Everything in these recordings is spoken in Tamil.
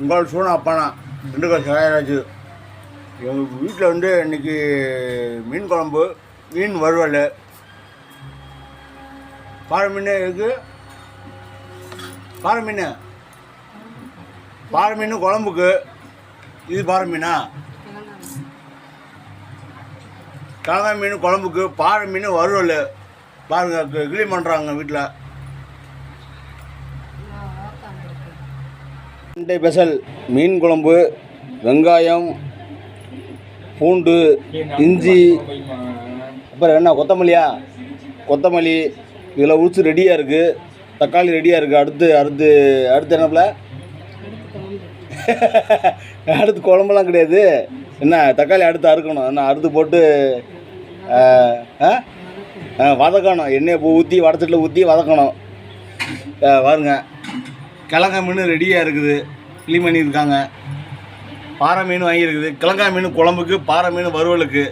உங்கள் சூனா அப்பானா திண்டுக்கல் சகாயராஜ் எங்கள் வீட்டில் வந்து இன்னைக்கு மீன் குழம்பு மீன் வறுவல். பாறை மீன் இருக்குது பாறை மீன். பாறை மீன் குழம்புக்கு. இது பாறை மீனா? கலங்கா மீன் குழம்புக்கு பாறை மீன் வறுவல். பாருங்கள் கிளி பண்ணுறாங்க வீட்டில் ரெண்டை பெசல் மீன் குழம்பு வெங்காயம் பூண்டு இஞ்சி அப்புறம் என்ன கொத்தமல்லியா? கொத்தமல்லி இதில் உரிச்சு ரெடியாக இருக்குது தக்காளி ரெடியாக இருக்குது அடுத்து அடுத்து அடுத்து என்னப்பில் அடுத்து குழம்புலாம் கிடையாது. என்ன தக்காளி அடுத்து அறுக்கணும். என்ன அறுத்து போட்டு ஆ, வதக்கணும். எண்ணெயை பூ ஊற்றி வடச்சட்டில் ஊற்றி வதக்கணும். ஆ, பாருங்க. கிழங்கா மீன் ரெடியாக இருக்குது. க்ளீன் பண்ணியிருக்காங்க. பாறை மீன் வாங்கியிருக்குது. கிழங்கா மீன் குழம்புக்கு பாறை மீன் வறுவலுக்கு.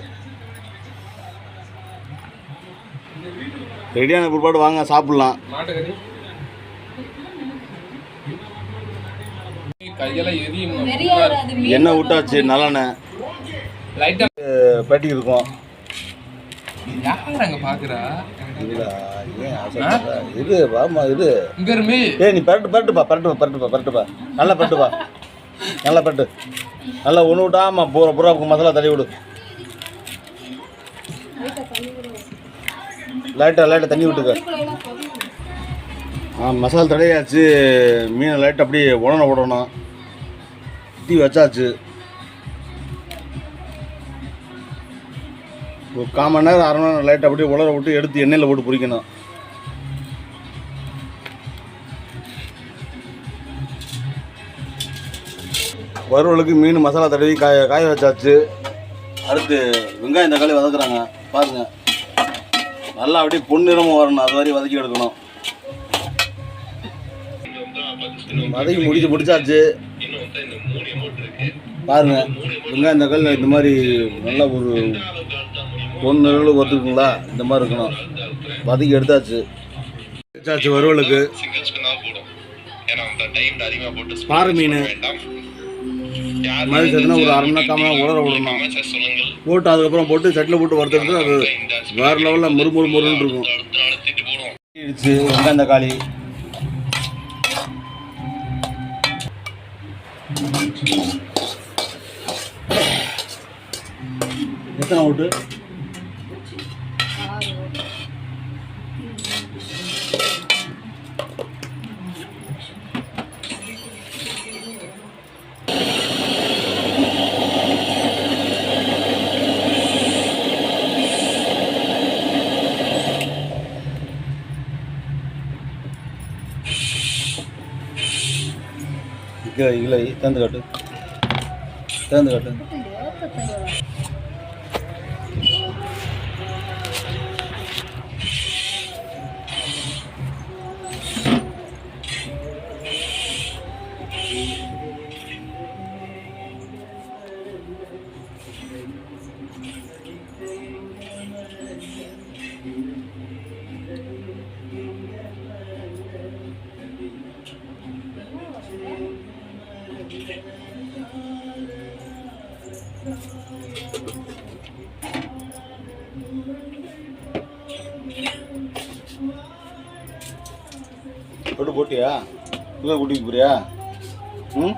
ரெடியான பிற்பாடு வாங்க சாப்பிட்லாம். எண்ணெய் விட்டாச்சு நல்லெண்ணெய் லைட்டா பேட்டி இருக்கும். யார் அங்க பாக்குறா? இது வாமா இது இங்க இருமே ஏய் நீ பரட்டு பரட்டுப்பா பரட்டுப்பா பரட்டுப்பா பரட்டுப்பா நல்லா பரட்டுப்பா நல்லா பரட்டு. நல்லா ஒன்று விட்டாமா பூரா பூரா மசாலா தடவி விடு. லைட்டாக லைட்டாக தண்ணி விட்டுக்க. ஆ மசாலா தடையாச்சு மீனை லைட்டாக அப்படியே உடனே விடணும். தீ வச்சாச்சு. ஒரு கால் மணி நேரம் அரை மணி நேரம் லைட்டை அப்படியே உலர விட்டு எடுத்து எண்ணெயில் போட்டு பிடிக்கணும் வறுவலுக்கு மீன் மசாலா தடவி காய காய வச்சாச்சு. அடுத்து வெங்காயம் தக்காளி வதக்குறாங்க. பாருங்க. நல்லா அப்படியே பொன்னிறமாக வரணும். அது வரையும் வதக்கி எடுக்கணும். வதக்கி முடிச்சு முடிச்சாச்சு. பாருங்க. வெங்காயம் தக்காளி இந்த மாதிரி நல்லா ஒரு பொண்ணு ஒத்துக்குங்களா? இந்த மாதிரி இருக்கணும். வதக்கி எடுத்தாச்சு. வச்சாச்சு வறுவலுக்கு. பாறை மீன். மாதிரி சேர்த்துனா ஒரு அரை மணி நேரம் உலர விடணும். போட்டு அதுக்கப்புறம் போட்டு சட்டில் போட்டு வறுத்துட்டு அது வேற லெவலில் முறு முறு முருன்னு இருக்கும். வெங்காயம் தக்காளி. எத்தனை ஓட்டு? ಇಲ್ಲ ತಂದು ಕಟ್ಟು ತಂದು ಕಟ್ಟು போட்டு போட்டியா இங்கே கூட்டிக்கு போறியா ம்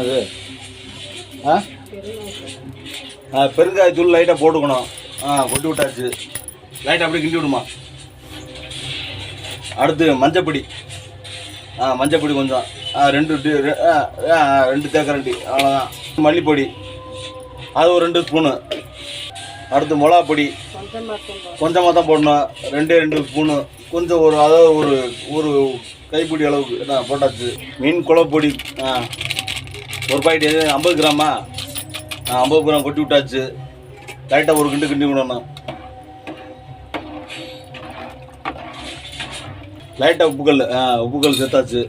அது ஆ? ஆ பெருங்காயத்தூள் லைட்டாக போட்டுக்கணும். ஆ கொட்டி விட்டாச்சு. லைட்டாக அப்படியே கிண்டி விடுமா? அடுத்து மஞ்சப்பொடி. ஆ மஞ்சப்பொடி கொஞ்சம். ஆ ரெண்டு ஆ, ரெண்டு தேக்கரண்டி அவ்வளோதான் மல்லிப்பொடி. அது ஒரு ரெண்டு ஸ்பூனு அடுத்து மிளகா பொடி கொஞ்சமாக தான் போடணும். ரெண்டே ரெண்டு ஸ்பூனு கொஞ்சம் ஒரு அதாவது ஒரு ஒரு கைப்பிடி அளவுக்கு என்ன போட்டாச்சு. மீன் குழப்பொடி ஆ. ஒரு பாக்கெட் எது? ஐம்பது கிராமா? ஐம்பது கிராம் கொட்டி விட்டாச்சு. லைட்டாக ஒரு கிண்டு கிண்டி விடணும். லைட்டாக உப்புக்கல் ஆ உப்புக்கல் சேர்த்தாச்சு.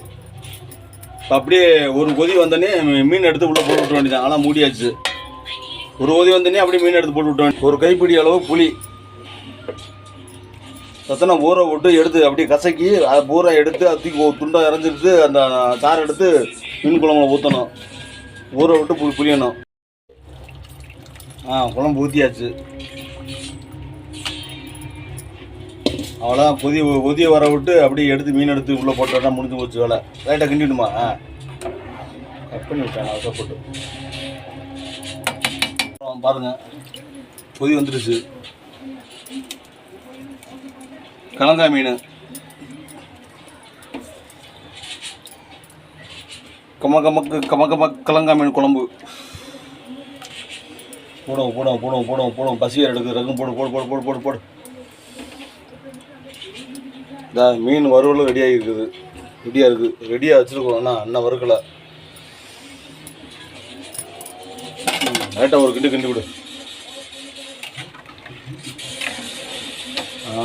இப்போ அப்படியே ஒரு கொதி வந்தோடனே மீன் எடுத்து உள்ளே போட்டு விட்ட வேண்டியதான் ஆனால் மூடியாச்சு. ஒரு கொதி வந்தோடனே அப்படியே மீன் எடுத்து போட்டு விட்ட வேண்டியது. ஒரு கைப்பிடி அளவு புளி. சத்தனை ஊற விட்டு எடுத்து அப்படியே கசக்கி அதை பூரா எடுத்து அது தூக்கி ஒரு துண்டை இறஞ்சிட்டு அந்த சாறை எடுத்து மீன் குழம்புல ஊற்றணும் ஊற விட்டு புளி புளியணும். ஆ குழம்பு ஊற்றியாச்சு அவ்வளோதான் கொதி கொதிய வர விட்டு அப்படியே எடுத்து மீன் எடுத்து உள்ளே போட்டோன்னா முடிஞ்சு போச்சு வேலை. லைட்டாக கிண்டிடுமா ஆ. கட் பண்ணி விட்டேன் அவசரப்பட்டு பாருங்கள் பாருங்க. கொதி வந்துடுச்சு கலங்கா மீன். கம கமக்கு கம கம கலங்கா மீன் குழம்பு. போடுவோம் போடுவோம் போடுவோம் போடுவோம் போடுவோம் பசி எடுக்குது ரகம் போடு போடு போடு போடு போடு போடு. இந்த மீன் வறுவலும் ரெடியாகி இருக்குது ரெடியாக இருக்குது ரெடியாக வச்சுருக்கோம். அண்ணா அண்ணன் வறுக்கலை. லைட்டாக ஒரு கிண்டு கிண்டி விடு. ஆ.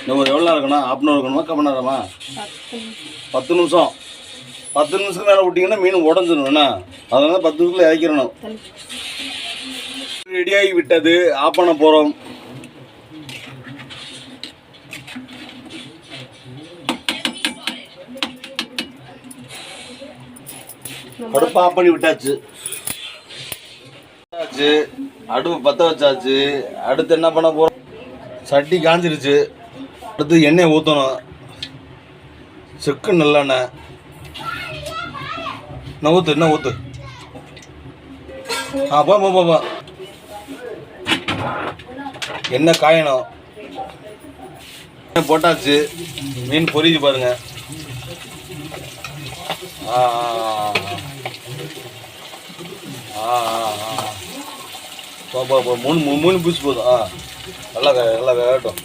இன்னும் எவ்வளோ நேரம் இருக்கணும்? ஹாஃப் அன் இருக்கணுமா? கம்ம நேரமா பத்து நிமிஷம். பத்து நிமிஷத்துக்கு மேலே விட்டிங்கன்னா மீன் உடஞ்சிடும் அதனால பத்து நிமிஷத்தில் இறக்கிறணும் ரெடியாகி விட்டது. ஆஃப் பண்ண போகிறோம் அடுப்பு ஆஃப் பண்ணி விட்டாச்சு. வச்சாச்சு அடுப்பு பற்ற வச்சாச்சு. அடுத்து என்ன பண்ண போகிறோம் சட்டி காஞ்சிருச்சு. அடுத்து எண்ணெய் ஊற்றணும் செக்கு நல்லெண்ணெய். நான் ஊத்து என்ன ஊத்து. ஆ போ போ, போ என்ன காயணும்? போட்டாச்சு? மீன் பொரியுது பாருங்க. ஆ ஆ, மூணு மூணு மூணு பீஸ் போதும். ஆ. நல்லா நல்லா வேகட்டும்.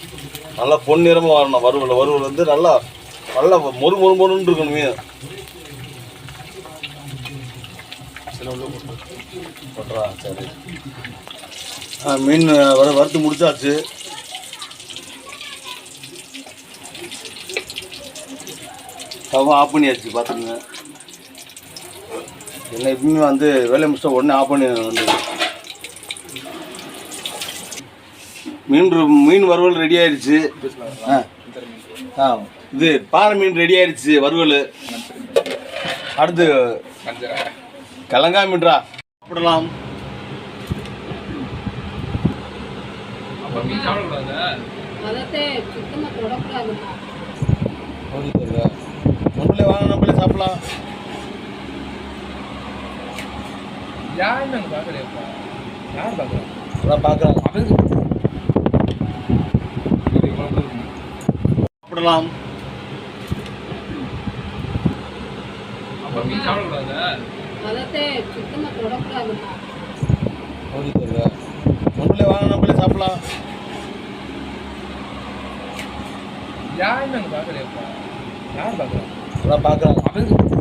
நல்லா பொன்னிறமாக வரணும். வறுவல் வறுவல் வந்து நல்லா நல்லா மொறு மொறு மொறுன்னு இருக்கணும் மீன். சரி. ஆ மீன் வர வறுத்து முடிச்சாச்சு. ஸ்டவ் ஆஃப் பண்ணியாச்சு பார்த்துக்குங்க என்ன எப்பவுமே வந்து வேலையை முடிச்சா உடனே ஆஃப் பண்ணி வந்து மீன் மீன் வறுவல் ரெடி ஆயிடுச்சு ஆ. ஆ இது பாறை மீன் ரெடி ஆயிடுச்சு வறுவல். அடுத்து மீன்ரா சாப்பிடலாம். நம்மளே வாங்க நம்மளே சாப்பிடலாம். யார் நாங்கள் பார்க்குறேன்ப்பா யார் பார்க்குறோம் அதான் அவருக்கு. சாப்பிடலாம். அப்போ சாப்பிடக்கூடாதா நம்மளே வாங்க நம்மளே சாப்பிடலாம். யார் நாங்கள் பார்க்குறேன்ப்பா யார் பார்க்குறோம் அதான் பார்க்குறேன் அவருக்கு